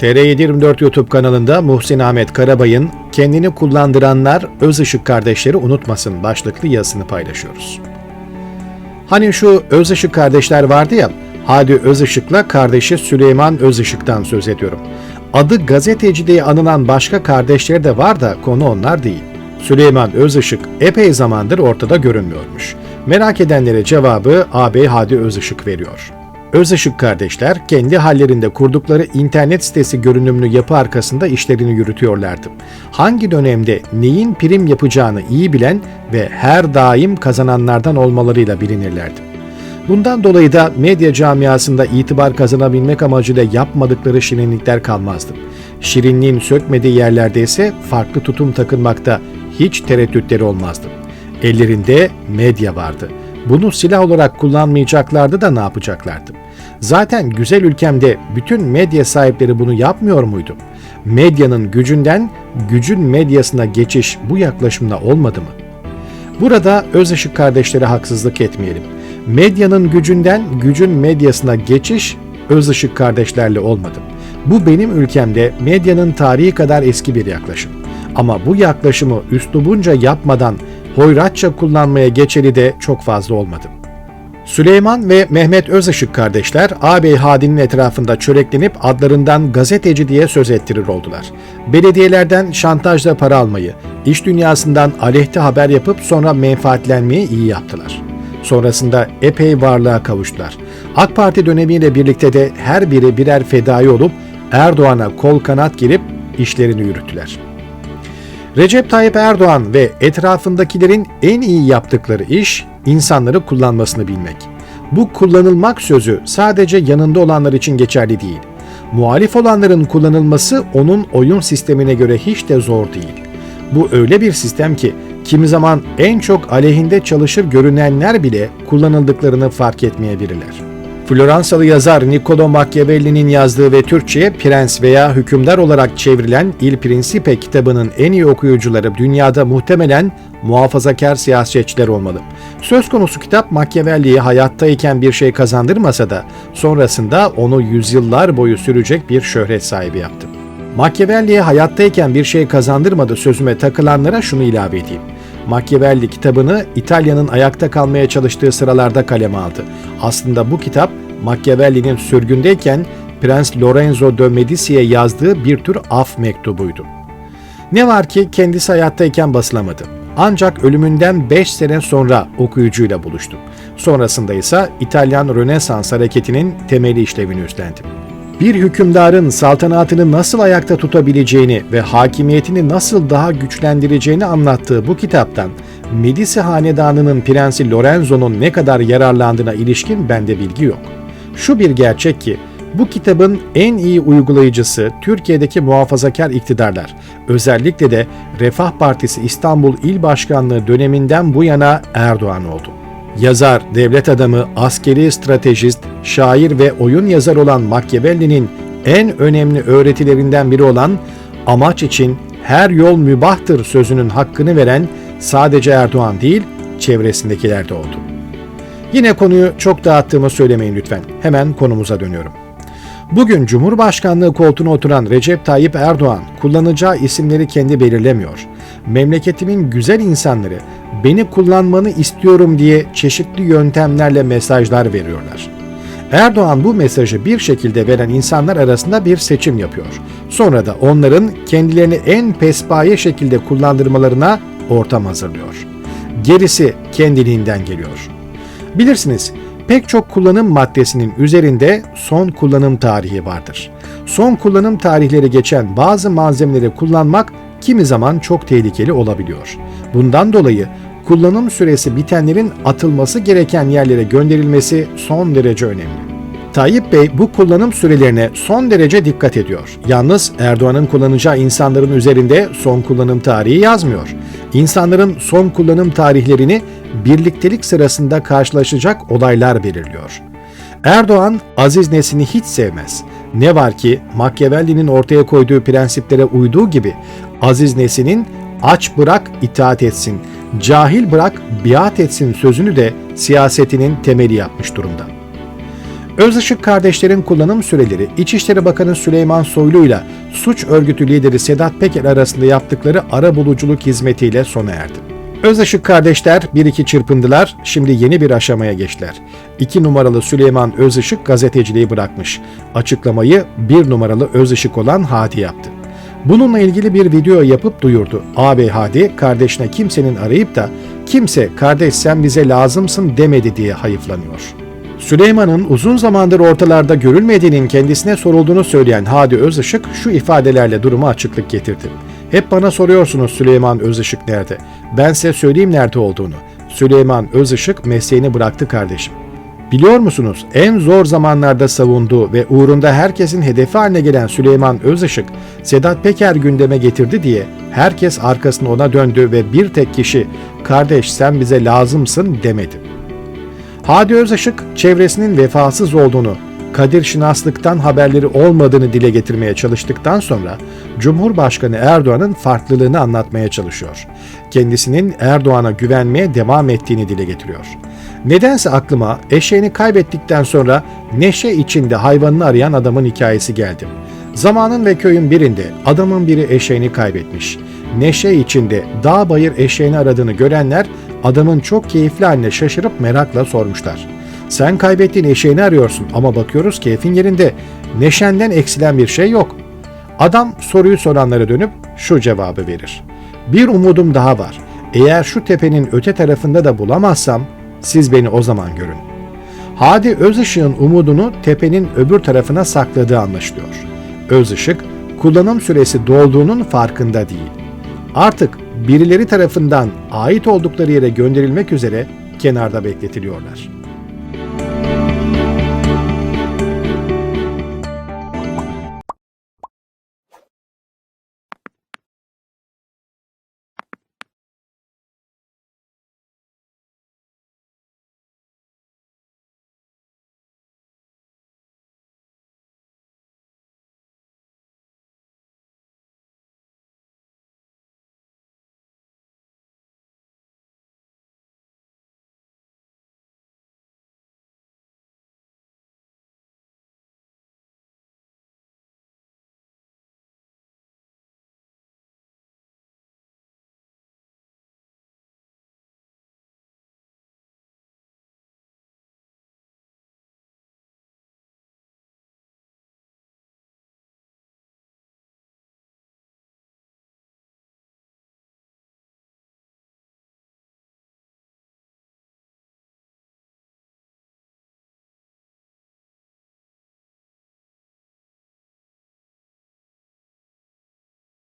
TR724 YouTube kanalında Muhsin Ahmet Karabay'ın Kendini Kullandıranlar Öz Işık Kardeşleri Unutmasın başlıklı yazısını paylaşıyoruz. Hani şu Öz Işık kardeşler vardı ya, Hadi Özışık'la kardeşi Süleyman Özışık'tan söz ediyorum. Adı gazeteci diye anılan başka kardeşleri de var da konu onlar değil. Süleyman Özışık epey zamandır ortada görünmüyormuş. Merak edenlere cevabı ağabey Hadi Özışık veriyor. Özışık kardeşler kendi hallerinde kurdukları internet sitesi görünümlü yapı arkasında işlerini yürütüyorlardı. Hangi dönemde neyin prim yapacağını iyi bilen ve her daim kazananlardan olmalarıyla bilinirlerdi. Bundan dolayı da medya camiasında itibar kazanabilmek amacıyla yapmadıkları şirinlikler kalmazdı. Şirinliğin sökmediği yerlerde ise farklı tutum takınmakta hiç tereddütleri olmazdı. Ellerinde medya vardı. Bunu silah olarak kullanmayacaklardı da ne yapacaklardı? Zaten güzel ülkemde bütün medya sahipleri bunu yapmıyor muydu? Medyanın gücünden gücün medyasına geçiş bu yaklaşımda olmadı mı? Burada Özışık kardeşlere haksızlık etmeyelim. Medyanın gücünden gücün medyasına geçiş Özışık kardeşlerle olmadı. Bu benim ülkemde medyanın tarihi kadar eski bir yaklaşım. Ama bu yaklaşımı üslubunca yapmadan hoyratça kullanmaya geçeli de çok fazla olmadı. Süleyman ve Mehmet Özışık kardeşler ağabey Hadi'nin etrafında çöreklenip adlarından gazeteci diye söz ettirir oldular. Belediyelerden şantajla para almayı, iş dünyasından aleyhte haber yapıp sonra menfaatlenmeyi iyi yaptılar. Sonrasında epey varlığa kavuştular. AK Parti dönemiyle birlikte de her biri birer fedai olup Erdoğan'a kol kanat girip işlerini yürüttüler. Recep Tayyip Erdoğan ve etrafındakilerin en iyi yaptıkları iş insanları kullanmasını bilmek. Bu kullanılmak sözü sadece yanında olanlar için geçerli değil. Muhalif olanların kullanılması onun oyun sistemine göre hiç de zor değil. Bu öyle bir sistem ki kimi zaman en çok aleyhinde çalışır görünenler bile kullanıldıklarını fark etmeyebilirler. Floransalı yazar Niccolo Machiavelli'nin yazdığı ve Türkçe'ye Prens veya Hükümdar olarak çevrilen Il Principe kitabının en iyi okuyucuları dünyada muhtemelen muhafazakar siyasetçiler olmalı. Söz konusu kitap Machiavelli'ye hayattayken bir şey kazandırmasa da sonrasında onu yüzyıllar boyu sürecek bir şöhret sahibi yaptı. Machiavelli'ye hayattayken bir şey kazandırmadı sözüme takılanlara şunu ilave edeyim. Machiavelli kitabını İtalya'nın ayakta kalmaya çalıştığı sıralarda kaleme aldı. Aslında bu kitap Machiavelli'nin sürgündeyken Prens Lorenzo de Medici'ye yazdığı bir tür af mektubuydu. Ne var ki kendisi hayattayken basılamadı. Ancak ölümünden 5 sene sonra okuyucuyla buluştu. Sonrasında ise İtalyan Rönesans hareketinin temeli işlevini üstlendi bir hükümdarın saltanatını nasıl ayakta tutabileceğini ve hakimiyetini nasıl daha güçlendireceğini anlattığı bu kitaptan Medici hanedanının prensi Lorenzo'nun ne kadar yararlandığına ilişkin bende bilgi yok. Şu bir gerçek ki bu kitabın en iyi uygulayıcısı Türkiye'deki muhafazakar iktidarlar, özellikle de Refah Partisi İstanbul İl Başkanlığı döneminden bu yana Erdoğan oldu. Yazar, devlet adamı, askeri stratejist, şair ve oyun yazar olan Machiavelli'nin en önemli öğretilerinden biri olan amaç için her yol mübahtır sözünün hakkını veren sadece Erdoğan değil, çevresindekiler de oldu. Yine konuyu çok dağıttığımı söylemeyin lütfen. Hemen konumuza dönüyorum. Bugün Cumhurbaşkanlığı koltuğuna oturan Recep Tayyip Erdoğan kullanacağı isimleri kendi belirlemiyor. Memleketimin güzel insanları beni kullanmanı istiyorum diye çeşitli yöntemlerle mesajlar veriyorlar. Erdoğan bu mesajı bir şekilde veren insanlar arasında bir seçim yapıyor. Sonra da onların kendilerini en pespaye şekilde kullandırmalarına ortam hazırlıyor. Gerisi kendiliğinden geliyor. Bilirsiniz, pek çok kullanım maddesinin üzerinde son kullanım tarihi vardır. Son kullanım tarihleri geçen bazı malzemeleri kullanmak kimi zaman çok tehlikeli olabiliyor. Bundan dolayı kullanım süresi bitenlerin atılması gereken yerlere gönderilmesi son derece önemli. Tayyip Bey bu kullanım sürelerine son derece dikkat ediyor. Yalnız Erdoğan'ın kullanacağı insanların üzerinde son kullanım tarihi yazmıyor. İnsanların son kullanım tarihlerini birliktelik sırasında karşılaşacak olaylar belirliyor. Erdoğan Aziz Nesin'i hiç sevmez. Ne var ki Machiavelli'nin ortaya koyduğu prensiplere uyduğu gibi Aziz Nesin'in aç bırak itaat etsin, cahil bırak biat etsin sözünü de siyasetinin temeli yapmış durumda. Özışık kardeşlerin kullanım süreleri İçişleri Bakanı Süleyman Soylu ile suç örgütü lideri Sedat Peker arasında yaptıkları ara buluculuk hizmetiyle sona erdi. Özışık kardeşler bir iki çırpındılar, şimdi yeni bir aşamaya geçtiler. İki numaralı Süleyman Özışık gazeteciliği bırakmış. Açıklamayı bir numaralı Özışık olan Hadi yaptı. Bununla ilgili bir video yapıp duyurdu. Ağabey Hadi kardeşine kimsenin arayıp da kimse kardeş sen bize lazımsın demedi diye hayıflanıyor. Süleyman'ın uzun zamandır ortalarda görülmediğinin kendisine sorulduğunu söyleyen Hadi Özışık şu ifadelerle duruma açıklık getirdi. Hep bana soruyorsunuz Süleyman Özışık nerede? Ben size söyleyeyim nerede olduğunu. Süleyman Özışık mesleğini bıraktı kardeşim. Biliyor musunuz en zor zamanlarda savunduğu ve uğrunda herkesin hedefi haline gelen Süleyman Özışık, Sedat Peker gündeme getirdi diye herkes arkasını ona döndü ve bir tek kişi kardeş sen bize lazımsın demedi. Hadi Özışık çevresinin vefasız olduğunu, Kadir Şinaslık'tan haberleri olmadığını dile getirmeye çalıştıktan sonra Cumhurbaşkanı Erdoğan'ın farklılığını anlatmaya çalışıyor. Kendisinin Erdoğan'a güvenmeye devam ettiğini dile getiriyor. Nedense aklıma eşeğini kaybettikten sonra neşe içinde hayvanını arayan adamın hikayesi geldi. Zamanın ve köyün birinde adamın biri eşeğini kaybetmiş. Neşe içinde dağ bayır eşeğini aradığını görenler adamın çok keyifli haline şaşırıp merakla sormuşlar. Sen kaybettiğin eşeğini arıyorsun ama bakıyoruz keyfin yerinde. Neşenden eksilen bir şey yok. Adam soruyu soranlara dönüp şu cevabı verir. Bir umudum daha var. Eğer şu tepenin öte tarafında da bulamazsam siz beni o zaman görün. Hadi Özışık'ın umudunu tepenin öbür tarafına sakladığı anlaşılıyor. Özışık kullanım süresi dolduğunun farkında değil. Artık birileri tarafından ait oldukları yere gönderilmek üzere kenarda bekletiliyorlar.